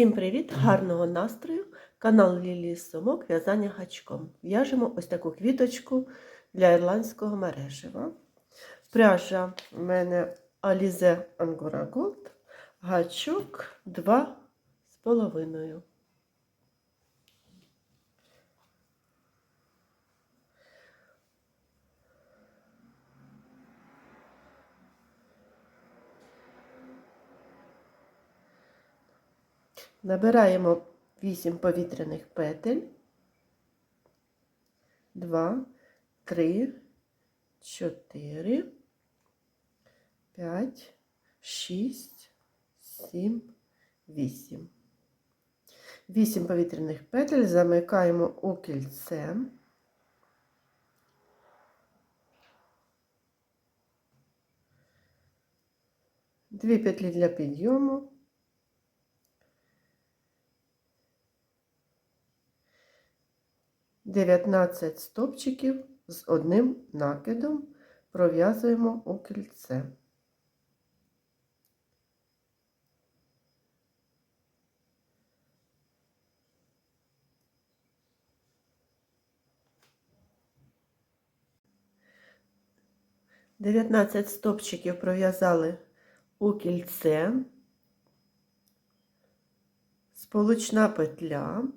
Всім привіт! Гарного настрою! Канал Лілії Сомок в'язання гачком. В'яжемо ось таку квіточку для ірландського мережева. Пряжа в мене Alize Angora Gold, гачок 2,5. Набираємо 8 повітряних петель. 2, 3, 4, 5, 6, 7, 8. 8 повітряних петель замикаємо у кільце. Дві петлі для підйому. Дев'ятнадцять стопчиків з одним накидом пров'язуємо у кільце. Дев'ятнадцять стопчиків пров'язали у кільце, сполучна петля.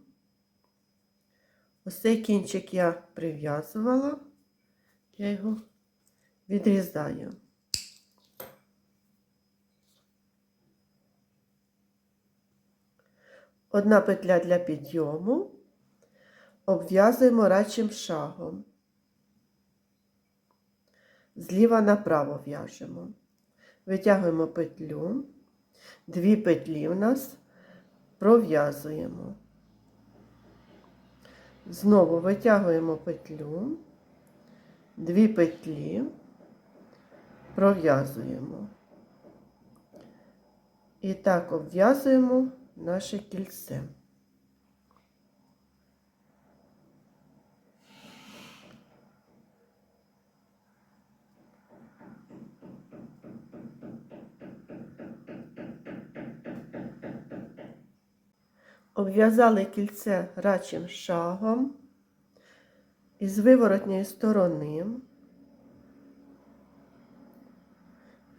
Ось цей кінчик я прив'язувала, я його відрізаю. Одна петля для підйому, обв'язуємо рачим шагом. Зліва направо в'яжемо. Витягуємо петлю, дві петлі в нас пров'язуємо. Знову витягуємо петлю, дві петлі, пров'язуємо. І так обв'язуємо наше кільце. Обв'язали кільце рачим шагом із виворотньої сторони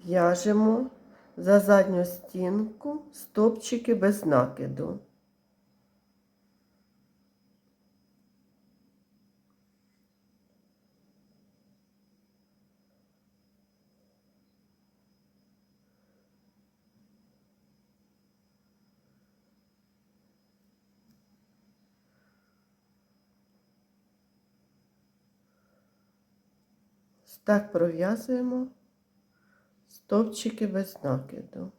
в'яжемо за задню стінку стопчики без накиду. Так пров'язуємо стовпчики без накиду.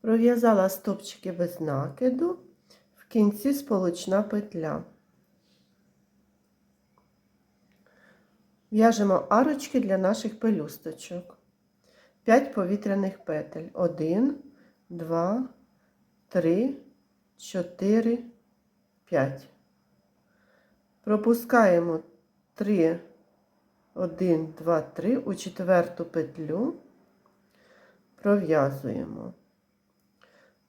Пров'язала стовпчики без накиду, в кінці сполучна петля. В'яжемо арочки для наших пелюсточок. 5 повітряних петель. 1, 2, 3, 4, 5. Пропускаємо 3, 1, 2, 3 у четверту петлю. Пров'язуємо.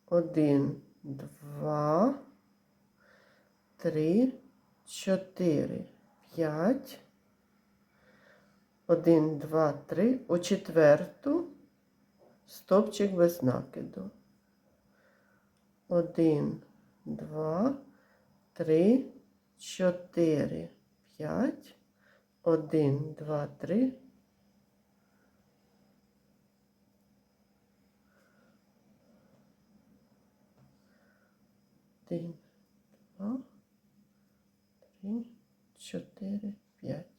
1, 2, 3, 4, 5. 1, 2, 3, у четверту стопчик без накиду. 1, 2, 3, 4, 5, 1, 2, 3. Один, два, три, чотири, п'ять.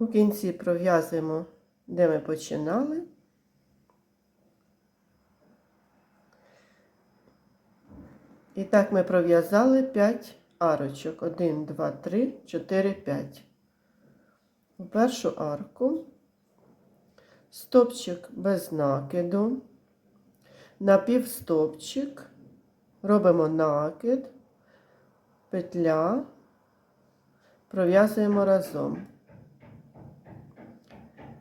У кінці пров'язуємо де ми починали. І так ми пров'язали 5 арочок. 1, 2, 3, 4, 5. У першу арку стопчик без накиду, напівстопчик, робимо накид, петля, пров'язуємо разом.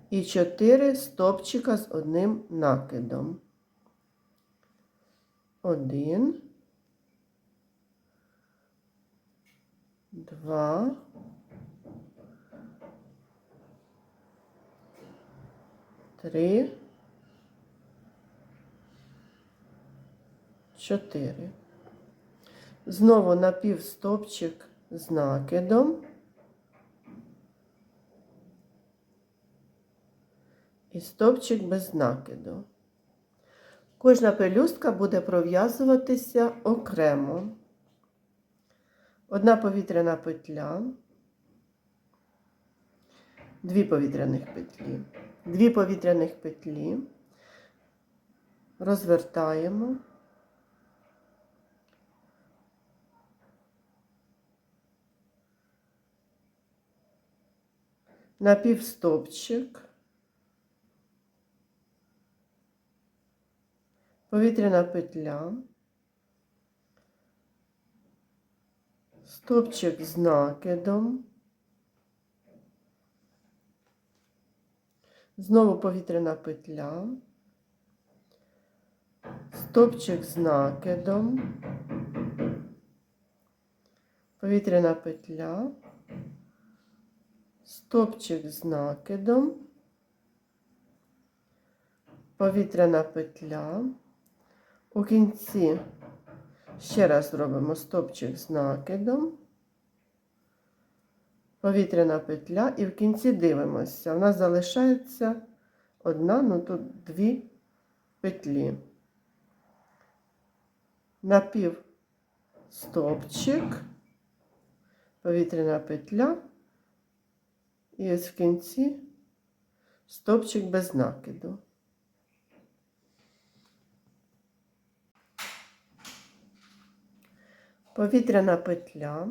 І 4 стопчика з одним накидом. Один. Два. Три. Чотири. Знову напівстопчик з накидом. І стопчик без накиду. Кожна пелюстка буде пров'язуватися окремо. Одна повітряна петля, дві повітряних петлі, дві повітряних петлі, розвертаємо, напівстопчик, повітряна петля. Стопчик з накидом. Знову повітряна петля. Стопчик з накидом. Повітряна петля. Стопчик з накидом. Повітряна петля. У кінці Ще раз зробимо стопчик з накидом, повітряна петля, і в кінці дивимося. У нас залишається одна, ну тут дві петлі. Напів стопчик, повітряна петля, і ось в кінці стопчик без накиду. Повітряна петля,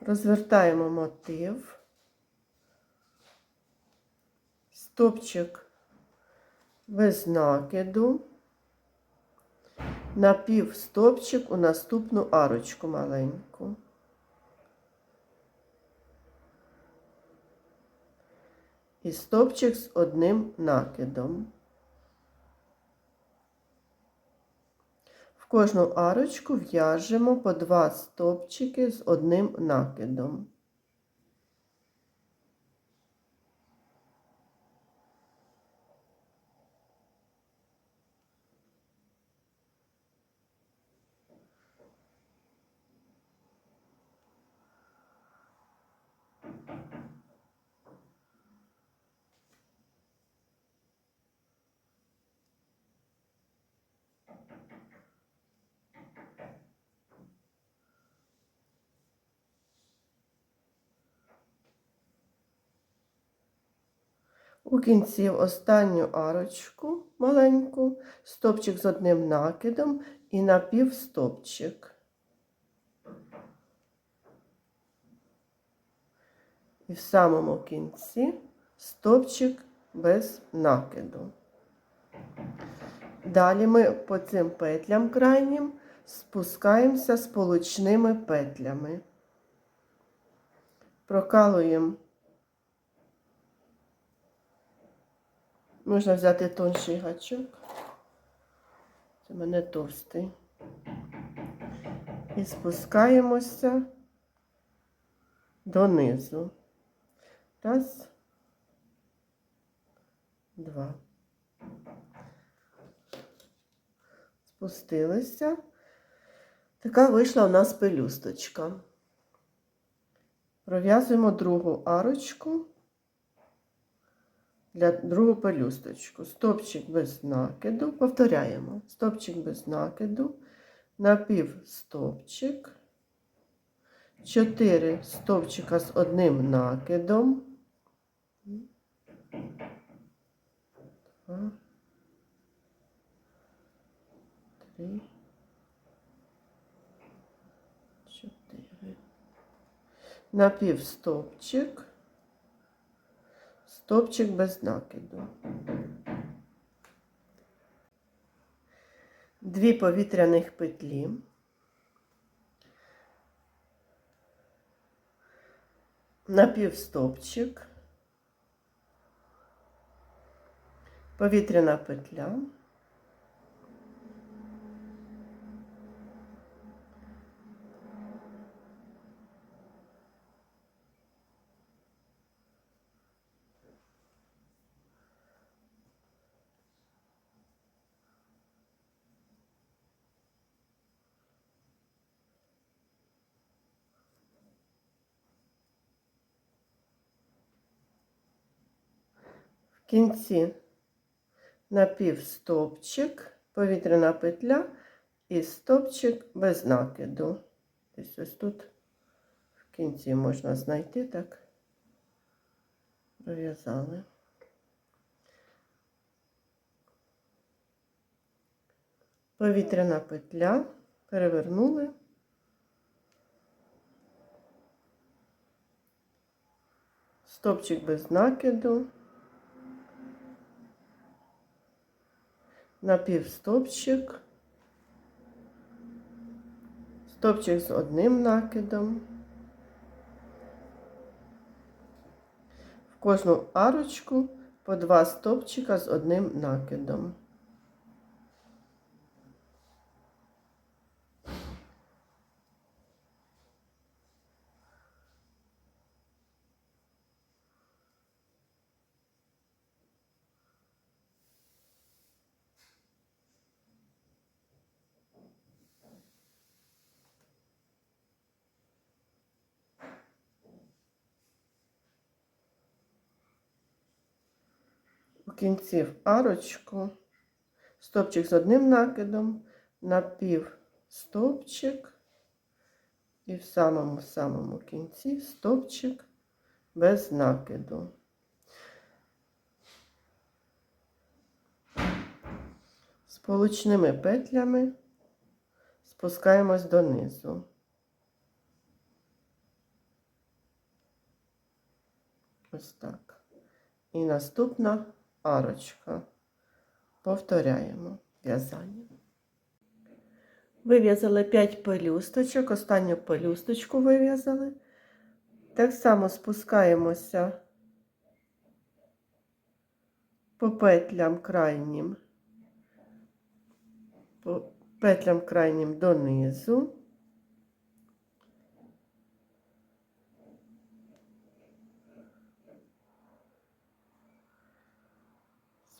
розвертаємо мотив, стопчик без накиду, напів стопчик у наступну арочку маленьку. І стопчик з одним накидом. Кожну арочку в'яжемо по два стовпчики з одним накидом. У кінці в останню арочку маленьку, стопчик з одним накидом і напівстопчик. І в самому кінці стопчик без накиду. Далі ми по цим петлям крайнім спускаємося з получними петлями. Прокалуємо Можна взяти тонший гачок. Це в мене товстий. І спускаємося донизу. Раз, два. Спустилися. Така вийшла у нас пелюсточка. Пров'язуємо другу арочку для другого пелюсточку. Стопчик без накиду. Повторяємо: стопчик без накиду, напів стопчик, чотири стовпчика з одним накидом. Три, чотири. Напів Напівстопчик стопчик без накиду. Дві повітряних петлі. Напівстопчик, повітряна петля. В кінці напівстопчик, повітряна петля і стопчик без накиду. Ось ось тут в кінці можна знайти так. Пров'язали. Повітряна петля, перевернули. Стопчик без накиду. Напівстопчик, стопчик з одним накидом. В кожну арочку по два стопчика з одним накидом. У кінці в арочку, стопчик з одним накидом, напів стопчик і в самому самому кінці стопчик без накиду. Сполучними петлями спускаємось донизу. Ось так. І наступна арочка. Повторяємо в'язання. Вив'язали 5 пелюсточок, останню пелюсточку вив'язали. Так само спускаємося по петлям крайнім, по петлям крайнім донизу.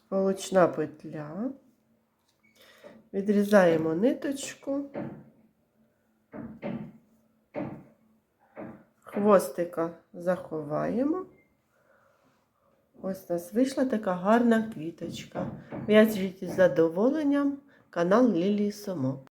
Сполучна петля. Відрізаємо ниточку. Хвостика заховаємо. Ось у нас вийшла така гарна квіточка. В'яжіть із задоволенням канал Лілії Сомок.